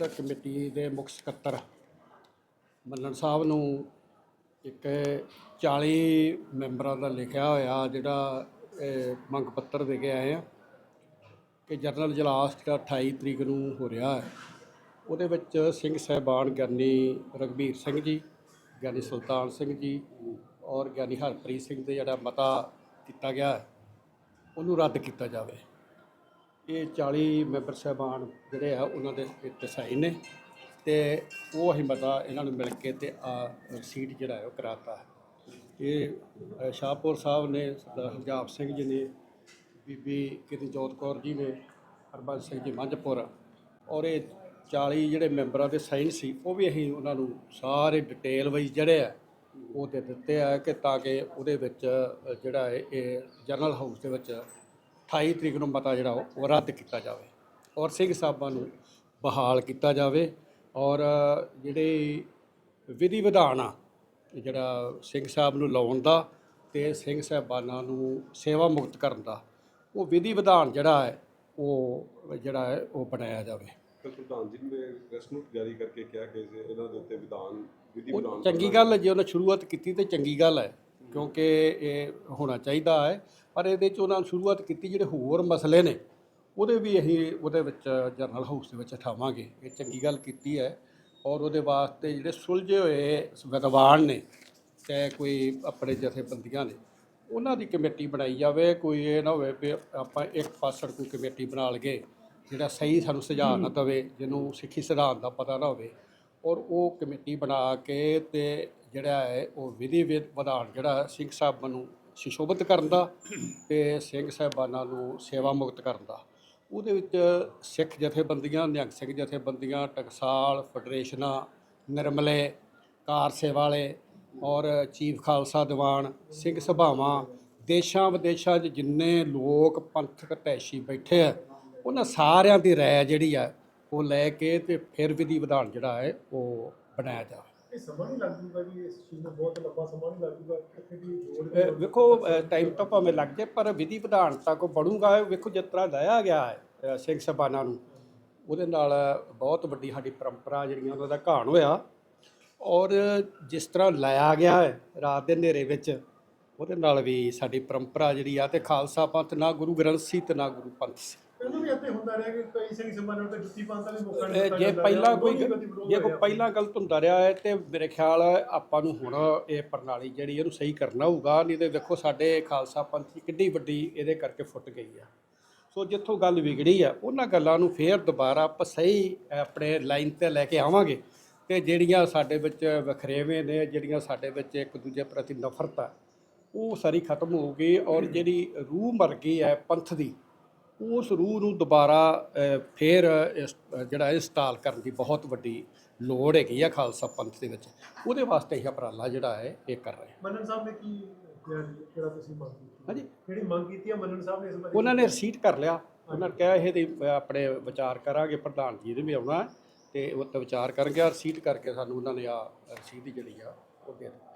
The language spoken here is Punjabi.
ਪ੍ਰਬੰਧਕ ਕਮੇਟੀ ਦੇ ਮੁੱਖ ਸਕੱਤਰ ਮੰਨਣ ਸਾਹਿਬ ਨੂੰ ਇੱਕ 40 ਮੈਂਬਰਾਂ ਦਾ ਲਿਖਿਆ ਹੋਇਆ ਜਿਹੜਾ ਮੰਗ ਪੱਤਰ ਦੇ ਕੇ ਆਏ ਆ ਕਿ ਜਨਰਲ ਜਲਾਸ ਜਿਹੜਾ 28 ਤਰੀਕ ਨੂੰ ਹੋ ਰਿਹਾ ਹੈ, ਉਹਦੇ ਵਿੱਚ ਸਿੰਘ ਸਾਹਿਬਾਨ ਗਿਆਨੀ ਰਗਵੀਰ ਸਿੰਘ ਜੀ, ਗਿਆਨੀ ਸੁਲਤਾਨ ਸਿੰਘ ਜੀ ਔਰ ਗਿਆਨੀ ਹਰਪ੍ਰੀਤ ਸਿੰਘ ਦੇ ਜਿਹੜਾ ਮਤਾ ਕੀਤਾ ਗਿਆ ਉਹਨੂੰ ਰੱਦ ਕੀਤਾ ਜਾਵੇ। ਇਹ 40 ਮੈਂਬਰ ਸਾਹਿਬਾਨ ਜਿਹੜੇ ਆ, ਉਹਨਾਂ ਦੇ ਇੱਥੇ ਸਾਈਨ ਨੇ ਤੇ ਉਹ ਅਸੀਂ ਮਤਾ ਇਹਨਾਂ ਨੂੰ ਮਿਲ ਕੇ ਤੇ ਆ ਰਸੀਦ ਜਿਹੜਾ ਹੈ ਉਹ ਕਰਾਤਾ। ਇਹ ਸ਼ਾਹਪੁਰ ਸਾਹਿਬ ਨੇ ਸਰਦਾਰ ਹਰਜਾਪ ਸਿੰਘ ਜੀ ਨੇ, ਬੀਬੀ ਕਿਤੇ ਜੋਤ ਕੌਰ ਜੀ ਨੇ, ਹਰਬੰਸ ਸਿੰਘ ਜੀ ਮੰਝਪੁਰ ਔਰ ਇਹ 40 ਜਿਹੜੇ ਮੈਂਬਰਾਂ ਦੇ ਸਾਈਨ ਸੀ, ਉਹ ਵੀ ਅਸੀਂ ਉਹਨਾਂ ਨੂੰ ਸਾਰੇ ਡਿਟੇਲ ਵਾਈਜ਼ ਜਿਹੜੇ ਆ, ਉਹ ਦੇ ਦਿੱਤੇ ਆ ਕਿ ਤਾਂ ਕਿ ਉਹਦੇ ਵਿੱਚ ਜਿਹੜਾ ਹੈ, ਇਹ ਜਨਰਲ ਹਾਊਸ ਦੇ ਵਿੱਚ 28 ਤਰੀਕ ਨੂੰ ਮਤਾ ਜਿਹੜਾ ਉਹ ਉਹ ਰੱਦ ਕੀਤਾ ਜਾਵੇ ਔਰ ਸਿੰਘ ਸਾਹਿਬਾਂ ਨੂੰ ਬਹਾਲ ਕੀਤਾ ਜਾਵੇ ਔਰ ਜਿਹੜੇ ਵਿਧੀ ਵਿਧਾਨ ਆ ਜਿਹੜਾ ਸਿੰਘ ਸਾਹਿਬ ਨੂੰ ਲਾਉਣ ਦਾ ਤੇ ਸਿੰਘ ਸਾਹਿਬਾਨਾਂ ਨੂੰ ਸੇਵਾ ਮੁਕਤ ਕਰਨ ਦਾ ਉਹ ਵਿਧੀ ਵਿਧਾਨ ਜਿਹੜਾ ਹੈ ਉਹ ਜਿਹੜਾ ਹੈ ਉਹ ਬਣਾਇਆ ਜਾਵੇ। ਕੱਲ੍ਹ ਪ੍ਰਧਾਨ ਜੀ ਨੇ ਪ੍ਰੈਸ ਨੋਟ ਜਾਰੀ ਕਰਕੇ ਕਿਹਾ ਕਿ ਇਸ- ਇਹਨਾਂ ਦੇ ਉੱਤੇ ਵਿਧਾਨ ਵਿਧੀ ਉਹ ਵਿਧਾਨ ਚੰਗੀ ਗੱਲ ਹੈ ਜੇ ਉਹਨੇ ਸ਼ੁਰੂਆਤ ਕੀਤੀ ਤੇ ਚੰਗੀ ਗੱਲ ਹੈ ਕਿਉਂਕਿ ਇਹ ਹੋਣਾ ਚਾਹੀਦਾ ਹੈ। ਪਰ ਇਹਦੇ ਚ ਉਹਨਾਂ ਸ਼ੁਰੂਆਤ ਕੀਤੀ ਜਿਹੜੇ ਹੋਰ ਮਸਲੇ ਨੇ, ਉਹਦੇ ਵੀ ਅਸੀਂ ਉਹਦੇ ਵਿੱਚ ਜਰਨਲ ਹਾਊਸ ਦੇ ਵਿੱਚ ਉਠਾਵਾਂਗੇ। ਇਹ ਚੰਗੀ ਗੱਲ ਕੀਤੀ ਹੈ ਔਰ ਉਹਦੇ ਵਾਸਤੇ ਜਿਹੜੇ ਸੁਲਝੇ ਹੋਏ ਵਿਦਵਾਨ ਨੇ, ਚਾਹੇ ਕੋਈ ਆਪਣੇ ਜਥੇਬੰਦੀਆਂ ਨੇ, ਉਹਨਾਂ ਦੀ ਕਮੇਟੀ ਬਣਾਈ ਜਾਵੇ, ਕੋਈ ਇਹ ਨਾ ਹੋਵੇ ਵੀ ਆਪਾਂ ਇੱਕ ਪਾਸੜ ਕੋਈ ਕਮੇਟੀ ਬਣਾ ਲਈਏ ਜਿਹੜਾ ਸਹੀ ਸਾਨੂੰ ਸੁਝਾਅ ਨਾ ਦੇਵੇ, ਜਿਹਨੂੰ ਸਿੱਖੀ ਸਿਧਾਂਤ ਦਾ ਪਤਾ ਨਾ ਹੋਵੇ। ਔਰ ਉਹ ਕਮੇਟੀ ਬਣਾ ਕੇ ਤੇ ਜਿਹੜਾ ਹੈ ਉਹ ਵਿਧੀ ਵਿਧ ਵਿਧਾਨ ਜਿਹੜਾ ਸਿੰਘ ਸਾਹਿਬ ਨੂੰ ਸੁਸ਼ੋਭਿਤ ਕਰਨ ਦਾ ਤੇ ਸਿੰਘ ਸਾਹਿਬਾਨਾਂ ਨੂੰ ਸੇਵਾ ਮੁਕਤ ਕਰਨ ਦਾ। ਉਹਦੇ ਵਿੱਚ ਸਿੱਖ ਜਥੇਬੰਦੀਆਂ, ਨਿਹੰਗ ਸਿੰਘ ਜਥੇਬੰਦੀਆਂ, ਟਕਸਾਲ, ਫੈਡਰੇਸ਼ਨਾਂ, ਨਿਰਮਲੇ, ਕਾਰ ਸੇਵਾ ਵਾਲੇ ਔਰ ਚੀਫ ਖਾਲਸਾ ਦੀਵਾਨ, ਸਿੰਘ ਸਭਾਵਾਂ, ਦੇਸ਼ਾਂ ਵਿਦੇਸ਼ਾਂ 'ਚ ਜਿੰਨੇ ਲੋਕ ਪੰਥਕ ਟੈਸ਼ੀ ਬੈਠੇ ਆ, ਉਹਨਾਂ ਸਾਰਿਆਂ ਦੀ ਰਾਏ ਜਿਹੜੀ ਆ, ਉਹ ਲੈ ਕੇ ਤੇ ਫਿਰ ਵਿਧੀ ਵਿਧਾਨ ਜਿਹੜਾ ਹੈ, ਉਹ ਬਣਾਇਆ ਜਾਵੇ। ਇਹ ਸਮਾਂ ਨਹੀਂ ਲੱਗ ਜੂਗਾ ਜੀ ਇਸ ਚੀਜ਼ ਨੂੰ ਬਹੁਤ ਲੰਬਾ ਸਮਾਂ ਨਹੀਂ ਲੱਗ ਜੂਗਾ ਕਿਤੇ ਵੀ ਜੋੜ ਅਹ ਵੇਖੋ ਟਾਈਮ ਤਾਂ ਭਾਵੇਂ ਲੱਗ ਜਾਏ ਪਰ ਵਿਧੀ ਵਿਧਾਨ ਤੱਕ ਬਣੂਗਾ ਇਹ ਵੇਖੋ ਜਿਸ ਤਰ੍ਹਾਂ ਲਾਇਆ ਗਿਆ ਹੈ ਅਹ ਸਿੰਘ ਸਭਾਨਾਂ ਨੂੰ। ਉਹਦੇ ਨਾਲ ਬਹੁਤ ਵੱਡੀ ਸਾਡੀ ਪਰੰਪਰਾ ਜਿਹੜੀਆਂ ਉਹਨਾਂ ਦਾ ਘਾਣ ਹੋਇਆ। ਔਰ ਜਿਸ ਤਰ੍ਹਾਂ ਲਾਇਆ ਗਿਆ ਹੈ ਰਾਤ ਦੇ ਹਨੇਰੇ ਵਿੱਚ ਉਹਦੇ ਨਾਲ ਵੀ ਸਾਡੀ ਪਰੰਪਰਾ ਜਿਹੜੀ ਆ ਤੇ ਖਾਲਸਾ ਪੰਥ ਨਾ ਗੁਰੂ ਗ੍ਰੰਥ ਸੀ ਤੇ ਨਾ ਗੁਰੂ ਪੰਥ ਸੀ। ਪਹਿਲਾਂ ਵੀ ਇੱਥੇ ਹੁੰਦਾ ਰਿਹਾ ਕਿ ਕਈ ਸਿੰਘ ਸਮਾਨਾਂ ਤੇ ਜੁੱਤੀ ਪਾਉਣ ਦਾ ਵੀ ਮੌਕਾ ਨਹੀਂ ਇਹ ਦਿੱਤਾ ਜੇ ਜਾਂਦਾ ਪਹਿਲਾਂ ਰਿਹਾ, ਕੋਈ ਉਦੋਂ ਵੀ ਕਦੀ ਵਿਰੋਧ ਜੇ ਕੋਈ ਹੋਇਆ। ਪਹਿਲਾਂ ਗਲਤ ਹੁੰਦਾ ਰਿਹਾ ਹੈ ਤੇ ਮੇਰੇ ਖਿਆਲ ਆਪਾਂ ਨੂੰ ਹੁਣ ਇਹ ਪ੍ਰਣਾਲੀ ਜਿਹੜੀ ਇਹਨੂੰ ਸਹੀ ਕਰਨਾ ਹੋਊਗਾ ਨਹੀਂ ਤੇ ਵੇਖੋ ਸਾਡੇ ਖਾਲਸਾ ਪੰਥ ਦੀ ਕਿੱਡੀ ਵੱਡੀ ਇਹਦੇ ਕਰਕੇ ਫੁੱਟ ਗਈ ਆ ਸੋ ਜਿੱਥੋਂ ਗੱਲ ਵਿਗੜੀ ਆ ਉਹਨਾਂ ਗੱਲਾਂ ਨੂੰ ਫੇਰ ਦੁਬਾਰਾ ਆਪਾਂ ਸਹੀ ਆਪਣੇ ਲਾਈਨ ਤੇ ਲੈ ਕੇ ਆਵਾਂਗੇ ਤੇ ਜਿਹੜੀਆਂ ਸਾਡੇ ਵਿੱਚ ਵਖਰੇਵੇਂ ਨੇ ਜਿਹੜੀਆਂ ਸਾਡੇ ਵਿੱਚ ਇੱਕ ਦੂਜੇ ਪ੍ਰਤੀ ਨਫ਼ਰਤ ਆ ਉਹ ਸਾਰੀ ਖਤਮ ਹੋਊਗੀ ਔਰ ਜਿਹੜੀ ਰੂਹ ਮਰ ਗਈ ਹੈ ਪੰਥ ਦੀ ਉਸ ਰੂਹ ਨੂੰ ਦੁਬਾਰਾ ਫੇਰ ਜਿਹੜਾ ਇੰਸਟਾਲ ਕਰਨ ਦੀ ਬਹੁਤ ਵੱਡੀ ਲੋੜ ਹੈਗੀ ਆ ਖਾਲਸਾ ਪੰਥ ਦੇ ਵਿੱਚ। ਉਹਦੇ ਵਾਸਤੇ ਇਹ ਉਪਰਾਲਾ ਜਿਹੜਾ ਹੈ ਇਹ ਕਰ ਰਹੇ ਹਾਂ। ਮੰਨਣ ਸਾਹਿਬ ਨੇ ਕੀ ਕਿਹੜਾ ਤੁਸੀਂ ਮੰਗ ਕੀਤੀ ਹਾਂਜੀ। ਜਿਹੜੀ ਮੰਗ ਕੀਤੀ ਹੈ ਮੰਨਣ ਸਾਹਿਬ ਨੇ ਇਸ ਬਾਰੇ? ਉਹਨਾਂ ਨੇ ਰਸੀਦ ਕਰ ਲਿਆ। ਉਹਨਾਂ ਨੇ ਕਿਹਾ ਇਹ ਤੇ ਆਪਣੇ ਵਿਚਾਰ ਕਰਾਂਗੇ ਪ੍ਰਧਾਨ ਜੀ ਨੇ ਵੀ ਆਉਣਾ ਤੇ ਉਹ ਤੇ ਵਿਚਾਰ ਕਰਨਗੇ ਰਸੀਦ ਕਰਕੇ ਸਾਨੂੰ ਉਹਨਾਂ ਨੇ ਆ ਰਸੀਦ ਜਿਹੜੀ ਆ ਉਹ ਦੇ ਦਿੱਤੀ।